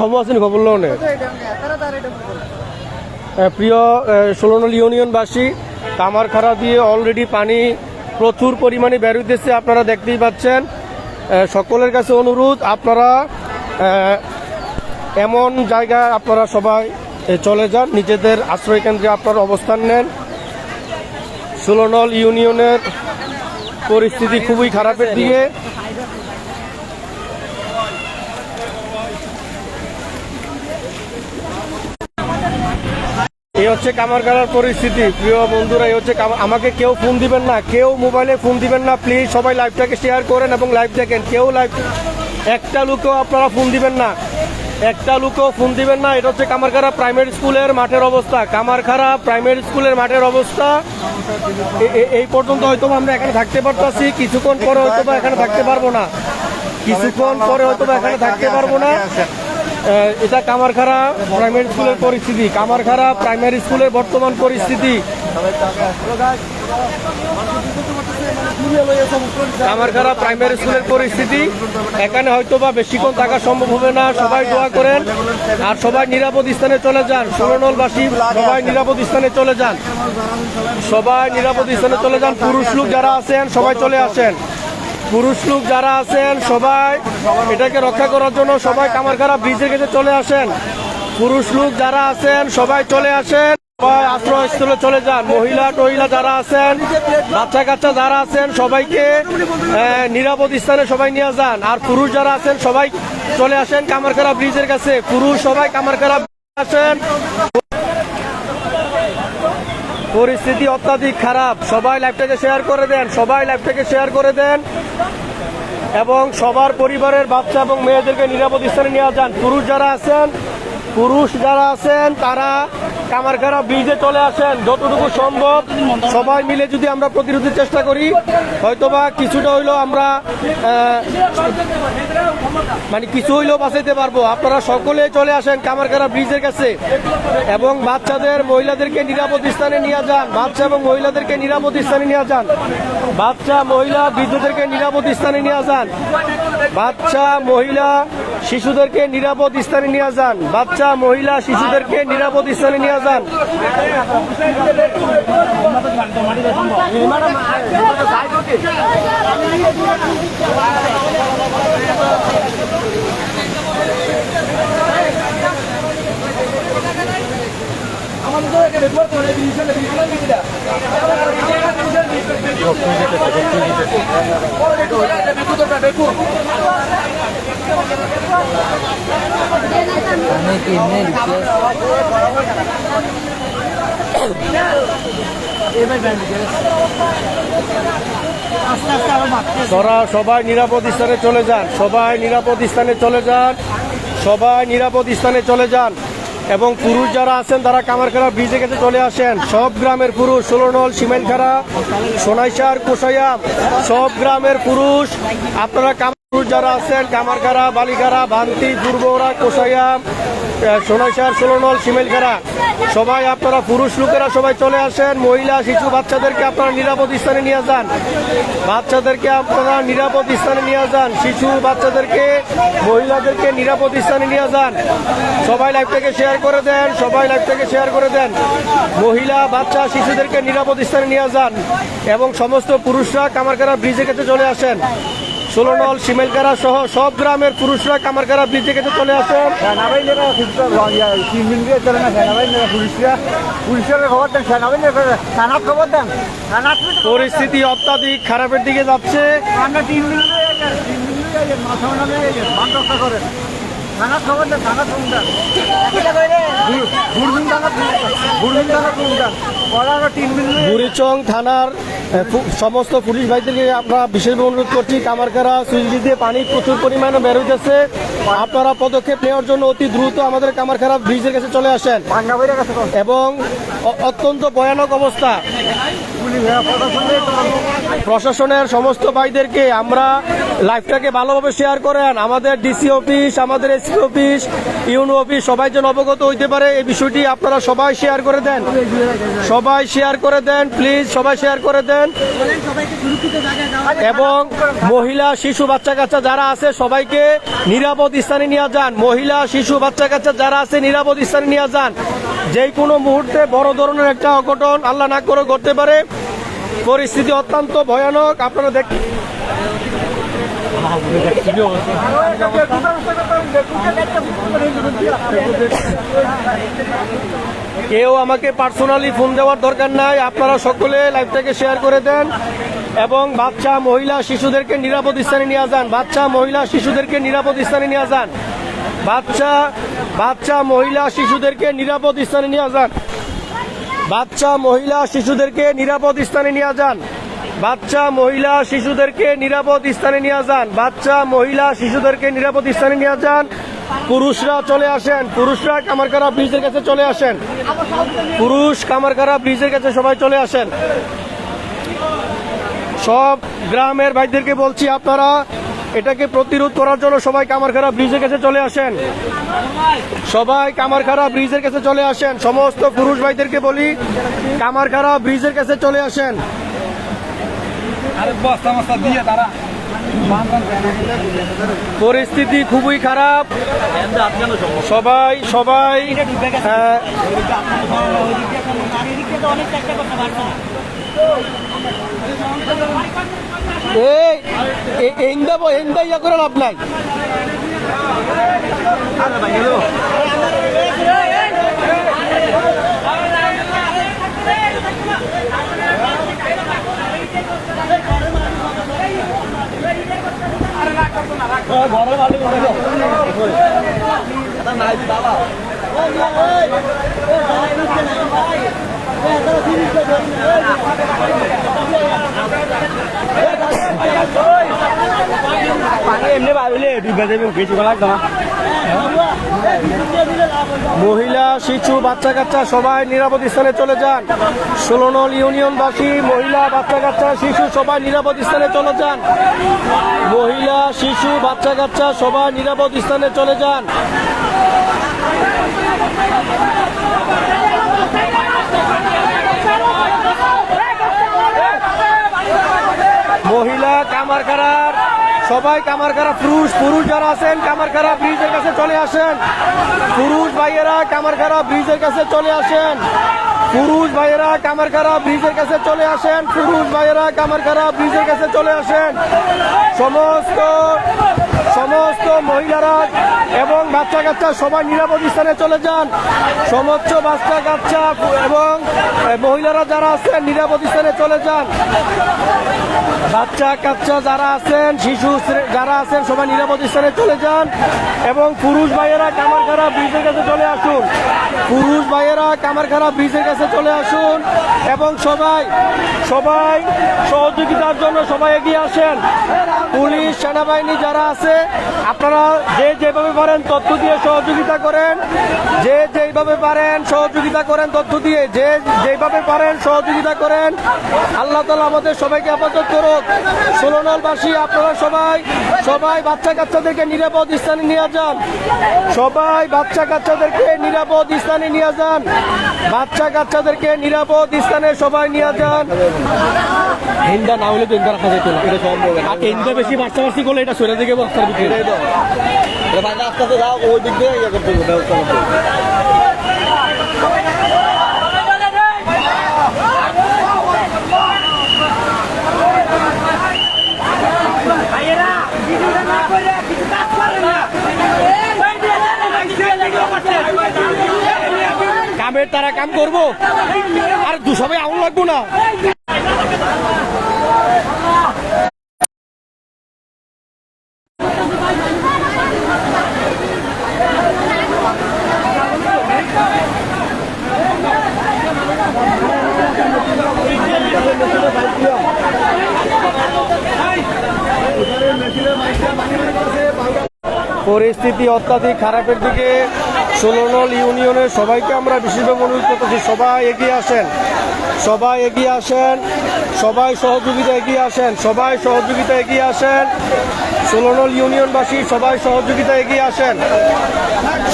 খবর আছেন খবর লোনে প্রিয় ষোলনল ইউনিয়নবাসী কামারখাড়া দিয়ে অলরেডি পানি প্রচুর পরিমাণে বের হইতেছে আপনারা দেখতেই পাচ্ছেন। সকলের কাছে অনুরোধ আপনারা এমন জায়গায় আপনারা সবাই চলে যান নিজেদের আশ্রয় কেন্দ্রে আপনারা অবস্থান নেন। ষোলনল ইউনিয়নের পরিস্থিতি খুবই খারাপের দিকে। এই হচ্ছে কামারগাড়ার পরিস্থিতি। প্রিয় বন্ধুরা এই হচ্ছে আমাকে কেউ ফোন দিবেন না, কেউ মোবাইলে ফোন দিবেন না। প্লিজ সবাই লাইভটাকে শেয়ার করেন এবং লাইভ দেখেন। কেউ লাইভ একটা লোকও আপনারা ফোন দিবেন না। একটা লোকও ফোন দিবেন না। এটা হচ্ছে কামারখাড়া প্রাইমারি স্কুলের মাঠের অবস্থা। কামারখাড়া প্রাইমারি স্কুলের মাঠের অবস্থা। এই পর্যন্ত হয়তো আমরা এখানে থাকতে পারতাছি। কিছুক্ষণ পরে হয়তো এখানে থাকতে পারব না। কিছুক্ষণ পরে হয়তো এখানে থাকতে পারব না। এটা কামারখাড়া প্রাইমারি স্কুলের পরিস্থিতি। কামারখাড়া প্রাইমারি স্কুলের বর্তমান পরিস্থিতি। কামারখাড়া প্রাইমারি স্কুলের পরিস্থিতি। এখানে হয়তো বা বেশিক্ষণ থাকা সম্ভব হবে না। সবাই দোয়া করেন আর সবাই নিরাপদ স্থানে চলে যান। ষোলনলবাসী সবাই নিরাপদ স্থানে চলে যান। সবাই নিরাপদ স্থানে চলে যান। পুরুষ লোক যারা আছেন, সবাই চলে আসেন। পুরুষ লোক যারা আছেন, সবাই এটাকে রক্ষা করার জন্য সবাই কামারখাড়া ব্রিজের কাছে চলে আসেন। পুরুষ লোক যারা আছেন, সবাই চলে আসেন। সবাই আশ্রয়স্থলে চলে যান। মহিলা, টহিলা যারা আছেন বাচ্চা কাচ্চা যারা আছেন, সবাইকে নিরাপদ স্থানে সবাই নিয়ে যান। আর পুরুষ যারা আছেন, সবাই চলে আসেন কামারখাড়া ব্রিজের কাছে। পুরুষ সবাই কামারখাড়া আসেন। পরিস্থিতি অত্যাধিক খারাপ। সবাই লাইভটাকে শেয়ার করে দেন, সবাই লাইভটাকে শেয়ার করে দেন এবং সবার পরিবারের বাচ্চা এবং মেয়েদেরকে নিরাপদ স্থানে নিয়ে যান। পুরুষ যারা আছেন, পুরুষ যারা আছেন, তারা কামারখাড়া ব্রিজে চলে আসেন, যতটুকু সম্ভব। সবাই মিলে যদি আমরা প্রতিরোধের চেষ্টা করি, হয়তোবা কিছুটা হইলেও আমরা মানে কিছু হইলেও বাঁচাইতে পারব। আপনারা সকলে চলে আসেন কামারখাড়া ব্রিজের কাছে এবং বাচ্চাদের, মহিলাদেরকে নিরাপদ স্থানে নিয়ে যান। বাচ্চা এবং মহিলাদেরকে নিরাপদ স্থানে নিয়ে যান। বাচ্চা, মহিলা, বৃদ্ধদেরকে নিরাপদ স্থানে নিয়ে যান। বাচ্চা, মহিলা শিশুদেরকে নিরাপদ স্থানে নিয়ে যান। বাচ্চা মহিলা শিশুদেরকে নিরাপদ স্থানে নিয়ে যান। তোরা সবাই নিরাপদ স্থানে চলে যান, সবাই নিরাপদ স্থানে চলে যান, সবাই নিরাপদ স্থানে চলে যান। এবং পুরুষ যারা আছেন, তারা কামারখানা ব্রিজে গেছে চলে আসেন। সব গ্রামের পুরুষ ষোলনল সিমেন্টখাড়া, সোনাইশার কোসাইয়া সব গ্রামের পুরুষ, আপনারা যারা আছেন, কামারখাড়া, বালিখাড়া ভান্তি পূর্বরা কোসাইয়া সোনাইশার ষোলনল, সিমেলখাড়া, সবাই আপনারা পুরুষ লোকেরা সবাই চলে আসেন, মহিলা, শিশু, বাচ্চাদেরকে আপনারা নিরাপদ স্থানে নিয়ে যান। বাচ্চাদেরকে আপনারা নিরাপদ স্থানে নিয়ে যান, শিশু, বাচ্চাদেরকে, মহিলাদেরকে নিরাপদ স্থানে নিয়ে যান। সবাই লাইভটাকে শেয়ার করে দেন, সবাই লাইভটাকে শেয়ার করে দেন। মহিলা, বাচ্চা, শিশুদেরকে নিরাপদ স্থানে নিয়ে যান এবং সমস্ত পুরুষরা কামারকারা ব্রিজের কাছে চলে আসেন। ষোলনল সিমেলকারা সহ সব গ্রামের পুরুষরা কামারকারা ব্রিজের কাছে চলে আসেন পরিস্থিতি অত্যাধিক খারাপের দিকে যাচ্ছে। গেছে, গেছে, গেছে, বুড়িচং থানার সমস্ত পুলিশ ভাইদেরকে আমরা বিশেষভাবে অনুরোধ করছি কামারকারা সুইচ দিয়ে পানি প্রচুর পরিমাণে বের হইতেছে। আপনারা পদক্ষেপ নেওয়ার জন্য অতি দ্রুত আমাদের কামারখারা ব্রিজের কাছে চলে আসেন। এবং অত্যন্ত ভয়ানক অবস্থা। প্রশাসনের সমস্ত ভাইদেরকে আমরা লাইভটাকে ভালোভাবে শেয়ার করেন আমাদের ডিসি অফিস আমাদের এসপি অফিস ইউনো অফিস সবাই যেন অবগত হইতে পারে, এই বিষয়টি আপনারা সবাই শেয়ার করে দেন। সবাই শেয়ার করে দেন প্লিজ সবাই শেয়ার করে দেন। এবং মহিলা, শিশু, বাচ্চা, কাচ্চা যারা আছে, সবাইকে নিরাপদ স্থানে নিয়ে যান। মহিলা, শিশু, বাচ্চা, কাচ্চা যারা আছে, নিরাপদ স্থানে নিয়ে যান। যে কোনো মুহূর্তে বড় ধরনের একটা অঘটন আল্লাহ না করে ঘটতে পারে। পরিস্থিতি অত্যন্ত ভয়ানক। আপনারা দেখ কেউ আমাকে পার্সোনালি ফোন দেওয়ার দরকার নাই, আপনারা সকলে লাইভটাকে শেয়ার করে দেন এবং বাচ্চা, মহিলা, শিশুদেরকে নিরাপদ স্থানে নিয়ে যান। বাচ্চা, মহিলা, শিশুদেরকে নিরাপদ স্থানে নিয়ে যান। বাচ্চা বাচ্চা, মহিলা, শিশুদেরকে নিরাপদ স্থানে নিয়ে যান। বাচ্চা, মহিলা, শিশুদেরকে নিরাপদ স্থানে নিয়ে যান। বাচ্চা, মহিলা, শিশুদেরকে নিরাপদ স্থানে নিয়ে যান। বাচ্চা, মহিলা, শিশুদেরকে নিরাপদ স্থানে নিয়ে যান। পুরুষরা চলে আসেন। পুরুষরা কামারকারা ব্রিজের কাছে চলে আসেন। পুরুষ কামারকারা ব্রিজের কাছে সবাই চলে আসেন। সব গ্রামের ভাইদেরকে বলছি, আপনারা এটাকে প্রতিরোধ করার জন্য সবাই কামারখারা ব্রিজের কাছে চলে আসেন। সবাই কামারখারা ব্রিজের কাছে চলে আসেন। সমস্ত পুরুষ ভাইদেরকে বলি কামারখারা ব্রিজের কাছে চলে আসেন আরে বস্তা মস্তা দিয়ে তারা পরিস্থিতি খুবই খারাপ সবাই সবাই হ্যাঁ, এন্দা এন্দা ইয়া করে লাভ নাই এমনি ভাবিলে ডুবে যাবে কিছু লাগতো না মহিলা, শিশু বাচ্চা কাচ্চা সবাই নিরাপদ স্থানে চলে যান। ষোলনল ইউনিয়নবাসী, মহিলা বাচ্চা কাচ্চা শিশু সবাই নিরাপদ স্থানে চলে যান। মহিলা, শিশু বাচ্চা কাচ্চা সবাই নিরাপদ স্থানে চলে যান। মহিলা, কামারখানার সবাই কামারখানা পুরুষ পুরুষ যারা আছেন, কামারখানা ব্রিজের কাছে চলে আসেন। পুরুষ ভাইয়েরা কামারখানা ব্রিজের কাছে চলে আসেন। পুরুষ ভাইয়েরা কামারখানা ব্রিজের কাছে চলে আসেন। পুরুষ ভাইয়েরা কামারখানা ব্রিজের কাছে চলে আসেন। সমস্ত সমস্ত মহিলারা এবং বাচ্চা কাচ্চা সবাই নিরাপদ স্থানে চলে যান। সমস্ত বাচ্চা কাচ্চা এবং মহিলারা যারা আছেন নিরাপদ স্থানে চলে যান। বাচ্চা কাচ্চা যারা আছেন, শিশু যারা আছেন, সবাই নিরাপদ স্থানে চলে যান এবং পুরুষ ভাইয়েরা কামারখানা ব্রিজের কাছে চলে আসুন। পুরুষ ভাইয়েরা, কামারখানা ব্রিজের কাছে চলে আসুন এবং সবাই সবাই সহযোগিতার জন্য সবাই এগিয়ে আসেন। পুলিশ, সেনাবাহিনী যারা আছে, আপনারা যে যেভাবে পারেন তথ্য দিয়ে সহযোগিতা করেন। যে যেইভাবে পারেন সহযোগিতা করেন, তথ্য দিয়ে যে যেভাবে পারেন সহযোগিতা করেন। আল্লাহ তালা আমাদের সবাইকে আপাতত করুক। ষোলনলবাসী আপনারা সবাই সবাই বাচ্চা কাচ্চাদেরকে নিরাপদ স্থানে নিয়ে যান। সবাই বাচ্চা কাচ্চাদেরকে নিরাপদ স্থানে নিয়ে যান। বাচ্চা কাচ্চাদেরকে নিরাপদ স্থানে সবাই নিয়ে যান। হিন্দা না হলে তো ইন্দা রাখা যেত না এটা সম্ভব আর ইন্দা বেশি বাচ্চা বাচ্চি করলে এটা সরে দিকে বস্তার ভিতরে। রাস্তা তো। যাও ওই দিক দিয়ে ইয়ে করতে হবে ব্যবস্থা করতে হবে। কামের তারা কাম করব। আর দু সবাই আউন লাগবো না। পরিস্থিতি অত্যাধিক খারাপের দিকে ষোলো নল ইউনিয়নের সবাইকে আমরা বিশেষভাবে অনুরোধ করতেছি, সবাই এগিয়ে আসেন। সবাই এগিয়ে আসেন, সবাই সহযোগিতা এগিয়ে আসেন, সবাই সহযোগিতা এগিয়ে আসেন। ষোলো নল ইউনিয়নবাসী সবাই সহযোগিতা এগিয়ে আসেন।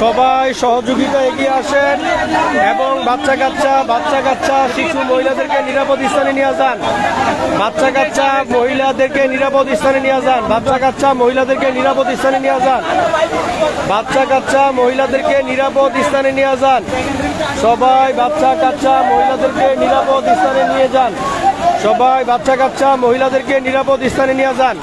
সবাই সহযোগিতা এগিয়ে আসেন এবং বাচ্চা কাচ্চা বাচ্চা কাচ্চা শিশু, মহিলাদেরকে নিরাপদ স্থানে নিয়ে যান। বাচ্চা কাচ্চা মহিলাদেরকে নিরাপদ স্থানে নিয়ে যান। বাচ্চা কাচ্চা মহিলাদেরকে নিরাপদ স্থানে নিয়ে যান। বাচ্চা কাচ্চা মহিলাদেরকে নিরাপদ স্থানে নিয়ে যান। সবাই বাচ্চা কাচ্চা মহিলাদেরকে নিরাপদ স্থানে নিয়ে যান। সবাই বাচ্চা কাচ্চা মহিলাদেরকে নিরাপদ স্থানে নিয়ে যান।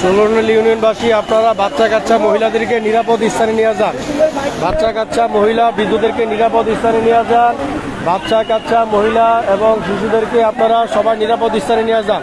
ষোলনল ইউনিয়নবাসী, আপনারা বাচ্চা কাচ্চা মহিলাদেরকে নিরাপদ স্থানে নিয়ে যান। বাচ্চা কাচ্চা মহিলা, বৃদ্ধদেরকে নিরাপদ স্থানে নিয়ে যান। বাচ্চা কাচ্চা মহিলা এবং শিশুদেরকে আপনারা সবাই নিরাপদ স্থানে নিয়ে যান।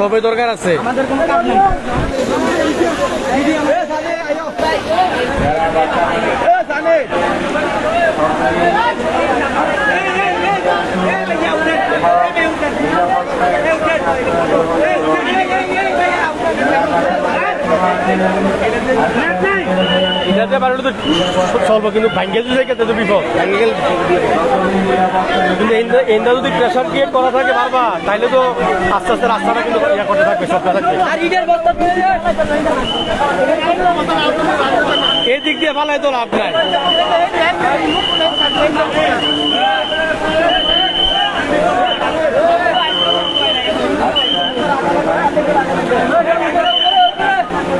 সবই দরকার আছে। আমাদের কোনো কাজ নেই। তো চলবো কিন্তু ভাঙ্গে যদি থাকে তো বিপদ? ভাঙ্গে গেলে কিন্তু এন্দা যদি প্রেশার ক্রিয়েট করা থাকে বারবার তাহলে তো আস্তে আস্তে রাস্তাটা কিন্তু ইয়া করতে থাকবে সবটা থাকবে। আর এই দিক দিয়ে ভালো তো লাভ নাই।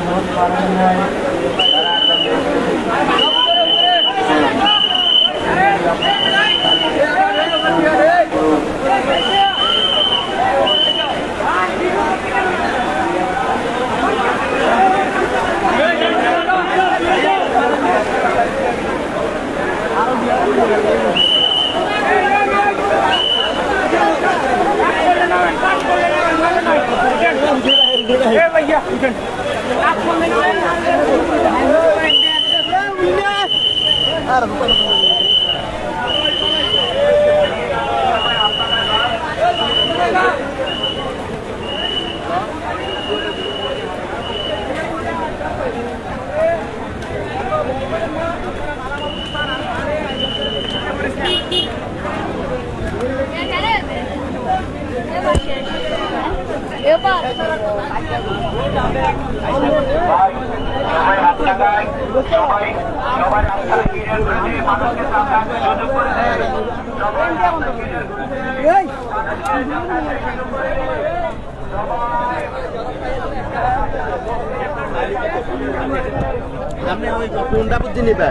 Eu paro. সবাই হাত আপনি ওই কোনটা বুদ্ধি নিবে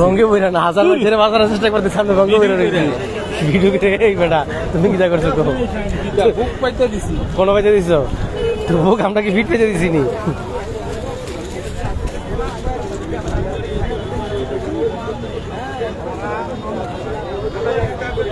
ভঙ্গে বইরা না, হাজার বার ছেড়ে বাঁচানোর চেষ্টা করতে সামনে ভঙ্গে বইরা রয়েছে ভিডিও এই বেটা, তুমি কি যা করছ তো বুক পাইতে দিছি কোনো পাইতে দিছ? তো বুক আমরা কি ফিট পেতে দিছি নি